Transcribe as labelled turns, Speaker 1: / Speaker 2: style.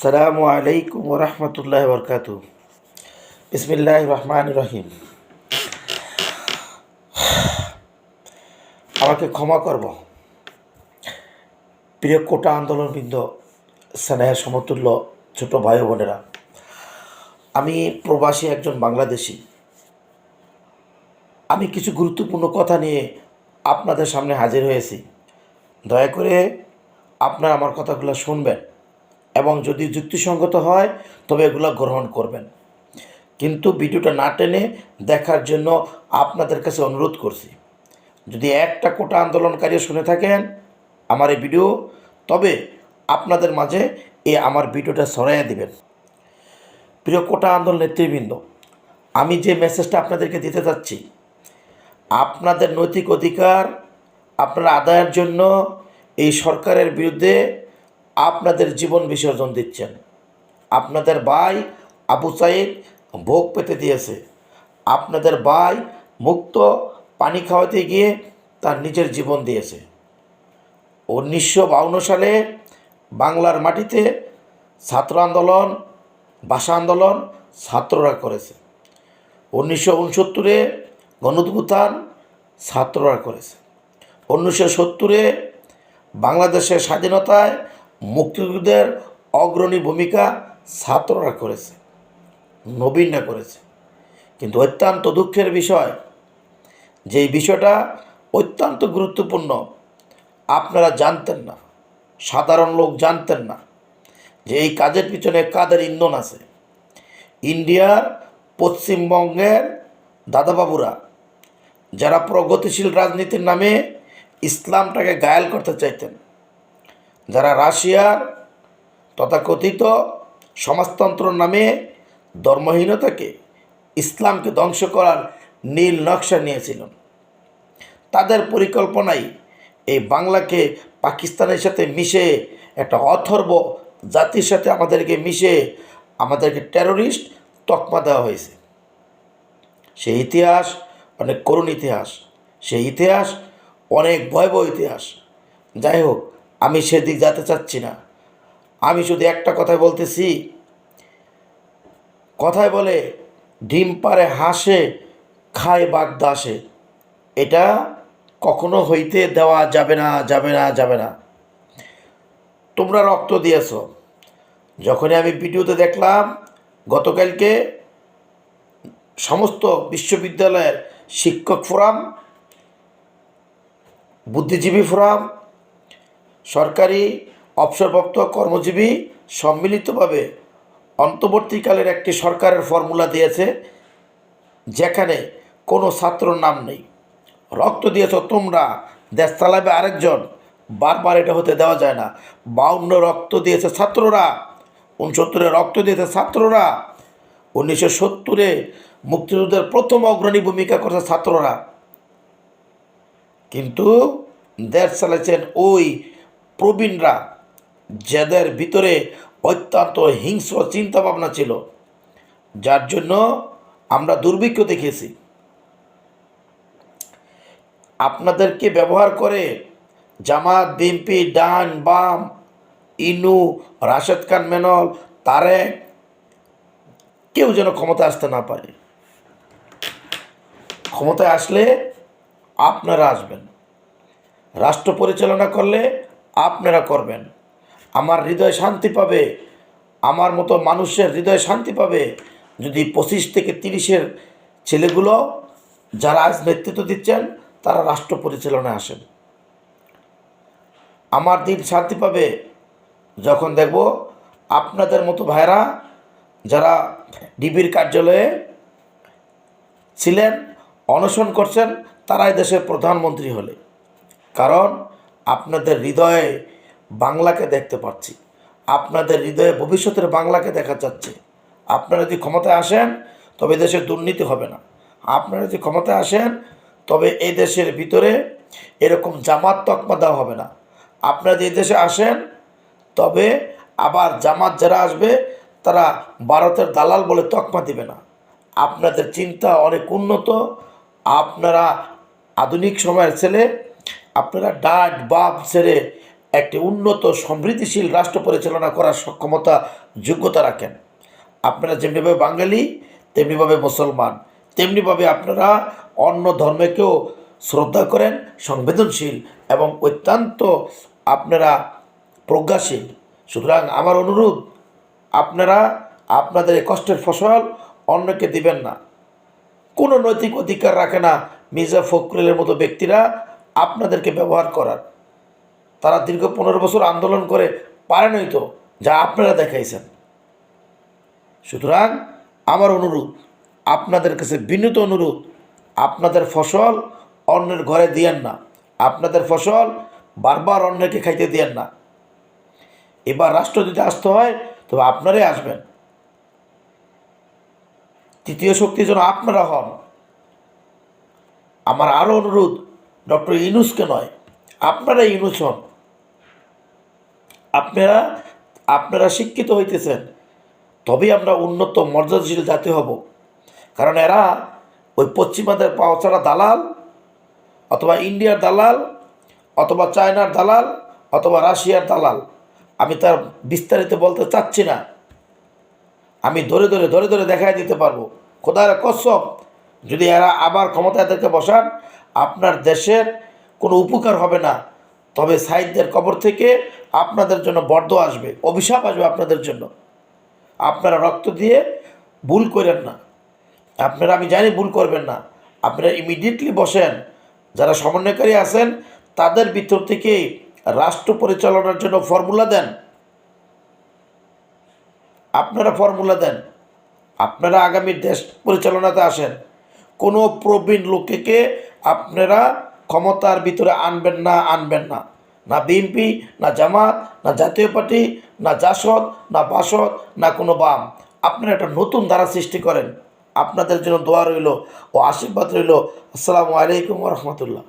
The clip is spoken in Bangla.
Speaker 1: আসসালামু আলাইকুম রহমতুল্লাহ বরকাত বিসমিল্লাহ রহমান রহিম। আমাকে ক্ষমা করব। প্রিয় কোটা আন্দোলনবৃন্দ স্নেহের সমতুল্য ছোট ভাই বোনেরা, আমি প্রবাসী একজন বাংলাদেশি। আমি কিছু গুরুত্বপূর্ণ কথা নিয়ে আপনাদের সামনে হাজির হয়েছি। দয়া করে আপনারা আমার কথাগুলো শুনবেন। এবং যদি যুক্তিসঙ্গত হয়, তবে এগুলো গ্রহণ করবেন। কিন্তু ভিডিওটা না টেনে দেখার জন্য আপনাদের কাছে অনুরোধ করছি, যদি একটা কোটা আন্দোলনকারী শুনে থাকেন আমার এই ভিডিও, তবে আপনাদের মাঝে এ আমার ভিডিওটা সরাইয়া দিবেন। প্রিয় কোটা আন্দোলন নেতৃবৃন্দ, আমি যে মেসেজটা আপনাদেরকে দিতে চাচ্ছি আপনাদের নৈতিক অধিকার আপনারা আদায়ের জন্য এই সরকারের বিরুদ্ধে আপনাদের জীবন বিসর্জন দিচ্ছেন। আপনাদের ভাই আবু সাইদ ভোগ পেতে দিয়েছে। আপনাদের ভাই মুক্ত পানি খাওয়াতে গিয়ে তার নিজের জীবন দিয়েছে। উনিশশো বাউন্ন সালে বাংলার মাটিতে ছাত্র আন্দোলন, ভাষা আন্দোলন ছাত্ররা করেছে। উনিশশো উনসত্তরে গণদুত্থান ছাত্ররা করেছে। উনিশশো সত্তরে বাংলাদেশের স্বাধীনতায় মুক্তিযুদ্ধের অগ্রণী ভূমিকা ছাত্ররা করেছে, নবীনরা করেছে। কিন্তু অত্যন্ত দুঃখের বিষয় যে বিষয়টা অত্যন্ত গুরুত্বপূর্ণ, আপনারা জানতেন না, সাধারণ লোক জানতেন না, যে এই কাজের পিছনে কাদের ইন্ধন আছে। ইন্ডিয়ার পশ্চিমবঙ্গের দাদাবাবুরা, যারা প্রগতিশীল রাজনীতির নামে ইসলামটাকে গায়াল করতে চাইতেন যারা রাশিয়ার তথাকথিত সমাজতন্ত্র নামে ধর্মহীনতাকে ইসলামকে ধ্বংস করার নীল নকশা নিয়েছিলেন। তাদের পরিকল্পনাই এই বাংলাকে পাকিস্তানের সাথে মিশে একটা অথর্ব জাতির সাথে আমাদেরকে মিশে আমাদেরকে টেরোরিস্ট তকমা দেওয়া হয়েছে। সেই ইতিহাস অনেক করুণ ইতিহাস। সেই ইতিহাস অনেক ভয়াবহ ইতিহাস। যাই হোক আমি সেদিক যেতে চাচ্ছি না। আমি শুধু একটা কথাই বলতেছি। কথায় বলে, ডিম পারে হাসে, খায় বাগদাসে। এটা কখনো হইতে দেওয়া যাবে না যাবে না যাবে না। তোমরা রক্ত দিয়েছ। যখনই আমি ভিডিওতে দেখলাম, গতকালকে সমস্ত বিশ্ববিদ্যালয়ের শিক্ষক ফোরাম, বুদ্ধিজীবী ফোরাম সরকারি অবসরপ্রাপ্ত কর্মজীবী সম্মিলিতভাবে অন্তর্বর্তীকালের একটি সরকারের ফর্মুলা দিয়েছে, যেখানে কোনো ছাত্রর নাম নেই। রক্ত দিয়েছ, তোমরা দেশ চালাবে আরেকজন। বারবার এটা হতে দেওয়া যায় না। বাউন্ন রক্ত দিয়েছে ছাত্ররা, উনসত্তরে রক্ত দিয়েছে ছাত্ররা, উনিশশো সত্তরে মুক্তিযুদ্ধের প্রথম অগ্রণী ভূমিকা করেছে ছাত্ররা। কিন্তু দেশ চালাইছেন ওই প্রবীণরা যাদের ভিতরে অত্যন্ত হিংস্র চিন্তাভাবনা ছিল, যার জন্য আমরা দুর্ভিক্ষ দেখেছি আপনাদেরকে ব্যবহার করে জামাত, বিএনপি, ডান, বাম, ইনু, রাশেদ খান, মেনল, তারেক, কেউ যেন ক্ষমতা আসতে না পারে। ক্ষমতায় আসলে আপনারা আসবেন। রাষ্ট্র পরিচালনা করলে আপনারা করবেন। আমার হৃদয় শান্তি পাবে, আমার মতো মানুষের হৃদয় শান্তি পাবে যদি পঁচিশ থেকে তিরিশের ছেলেগুলো যারা আজ নেতৃত্ব দিচ্ছেন, তারা রাষ্ট্র পরিচালনায় আসেন। আমার দিন শান্তি পাবে যখন দেখব আপনাদের মতো ভাইরা যারা ডিবির কার্যালয়ে ছিলেন, অনশন করছেন, তারাই দেশের প্রধানমন্ত্রী হলে। কারণ আপনাদের হৃদয়ে বাংলাকে দেখতে পাচ্ছি। আপনাদের হৃদয়ে ভবিষ্যতের বাংলাকে দেখা যাচ্ছে। আপনারা যদি ক্ষমতায় আসেন, তবে দেশে দুর্নীতি হবে না। আপনারা যদি ক্ষমতায় আসেন, তবে এই দেশের ভিতরে এরকম জামাত তকমা দেওয়া হবে না। আপনারা যদি দেশে আসেন, তবে আবার জামাত যারা আসবে, তারা ভারতের দালাল বলে তকমা দিবে না। আপনাদের চিন্তা অনেক উন্নত। আপনারা আধুনিক সময়ের ছেলে আপনারা ডাট বাপ ছেড়ে একটি উন্নত সমৃদ্ধিশীল রাষ্ট্র পরিচালনা করার সক্ষমতা, যোগ্যতা রাখেন। আপনারা যেমনিভাবে বাঙালি, তেমনিভাবে মুসলমান। তেমনিভাবে আপনারা অন্য ধর্মকেও শ্রদ্ধা করেন, সংবেদনশীল এবং অত্যন্ত আপনারা প্রজ্ঞাশীল। সুতরাং আমার অনুরোধ, আপনারা আপনাদের এই কষ্টের ফসল অন্যকে দিবেন না। কোনো নৈতিক অধিকার রাখে না। মির্জা ফখরুলের মতো ব্যক্তিরা আপনাদেরকে ব্যবহার করার। তারা দীর্ঘ পনেরো বছর আন্দোলন করে পারেনই তো, যা আপনারা দেখাইছেন। সুতরাং আমার অনুরোধ, আপনাদের কাছে বিনীত অনুরোধ, আপনাদের ফসল অন্যের ঘরে দিয়েন না। আপনাদের ফসল বারবার অন্যকে খাইতে দিয়েন না। এবার রাষ্ট্র যদি আসতে হয়, তবে আপনারাই আসবেন। তৃতীয় শক্তি যেন আপনারা হন। আমার আরও অনুরোধ ডক্টর ইনুসকে নয়, আপনারা ইনুস হন। আপনারা আপনারা শিক্ষিত হইতেছেন, তবেই আমরা উন্নত, মর্যাদাশীল জাতি হব। কারণ এরা ওই পশ্চিমাদের পাওয়া ছাড়া দালাল, অথবা ইন্ডিয়ার দালাল, অথবা চায়নার দালাল, অথবা রাশিয়ার দালাল। আমি তার বিস্তারিত বলতে চাচ্ছি না। আমি ধরে ধরে ধরে ধরে দেখাই দিতে পারব। খোদার কসম, যদি এরা আবার ক্ষমতা এদেরকে বসান আপনার দেশের কোনো উপকার হবে না। তবে সাইদদের কবর থেকে আপনাদের জন্য বর্দ আসবে, অভিশাপ আসবে আপনাদের জন্য। আপনারা রক্ত দিয়ে ভুল করেন না। আপনারা, আমি জানি ভুল করবেন না। আপনারা ইমিডিয়েটলি বসেন। যারা সমন্বয়কারী আছেন, তাদের ভিতর থেকেই রাষ্ট্র পরিচালনার জন্য ফর্মুলা দেন। আপনারা ফর্মুলা দেন। আপনারা আগামী দেশ পরিচালনাতে আসেন। কোনো প্রবীণ লোকেকে আপনারা ক্ষমতার ভিতরে আনবেন না আনবেন না। না বিএনপি, না জামাত, না জাতীয় পার্টি, না জাসদ, না বাসদ, না কোনো বাম। আপনারা একটা নতুন ধারা সৃষ্টি করেন। আপনাদের জন্য দোয়া রইল ও আশীর্বাদ রইল। আসসালামু আলাইকুম রহমতুল্লাহ।